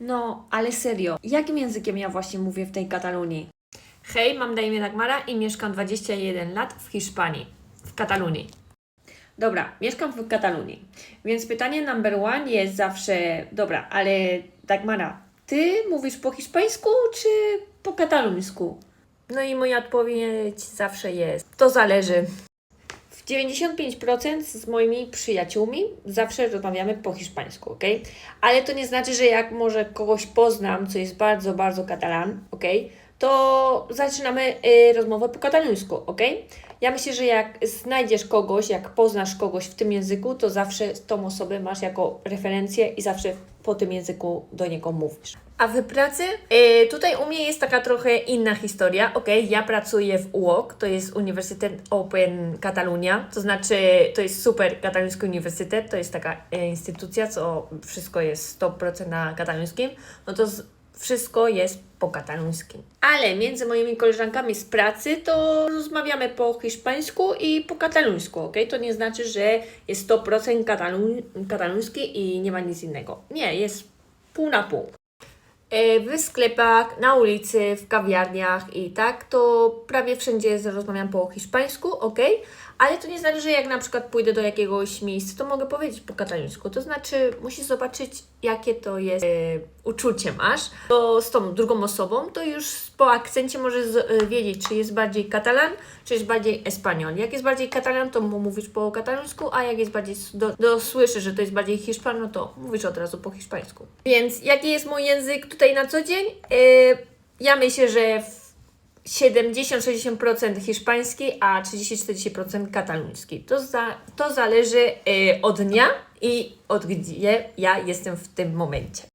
No, ale serio, jakim językiem ja właśnie mówię w tej Katalunii? Hej, mam na imię Dagmara i mieszkam 21 lat w Hiszpanii, w Katalunii. Dobra, mieszkam w Katalunii, więc pytanie number one jest zawsze, dobra, ale Dagmara, ty mówisz po hiszpańsku czy po kataluńsku? No i moja odpowiedź zawsze jest, to zależy. W 95% z moimi przyjaciółmi zawsze rozmawiamy po hiszpańsku, ok? Ale to nie znaczy, że jak może kogoś poznam, co jest bardzo, bardzo katalan, ok? To zaczynamy y, rozmowę po kataluńsku, ok? Ja myślę, że jak znajdziesz kogoś, jak poznasz kogoś w tym języku, to zawsze tą osobę masz jako referencję i zawsze po tym języku do niego mówisz. A w pracy? E, tutaj u mnie jest taka trochę inna historia. Ok, ja pracuję w UOK, to jest Uniwersytet Open Catalunya, to znaczy to jest super kataluński uniwersytet, to jest taka e, instytucja, co wszystko jest 100% na kataluńskim, no to z, wszystko jest po kataluńskim. Ale między moimi koleżankami z pracy to rozmawiamy po hiszpańsku i po kataluńsku, ok? To nie znaczy, że jest 100% kataluń, kataluński i nie ma nic innego. Nie, jest pół na pół. E, W sklepach, na ulicy, w kawiarniach i tak, to prawie wszędzie rozmawiam po hiszpańsku, ok? Ale to nie znaczy, że jak na przykład pójdę do jakiegoś miejsca, to mogę powiedzieć po kataluńsku. To znaczy, musisz zobaczyć, jakie to jest e, uczucie masz. To z tą drugą osobą, to już po akcencie możesz e, wiedzieć, czy jest bardziej katalan, czy jest bardziej espanol. Jak jest bardziej katalan, to mówisz po kataluńsku, a jak jest bardziej, do, do, że to jest bardziej hiszpan, no to mówisz od razu po hiszpańsku. Więc jaki jest mój język tutaj na co dzień? E, ja myślę, że w 70-60% hiszpański, a 30-40% kataluński. To, za, to zależy e, od dnia i od gdzie ja jestem w tym momencie.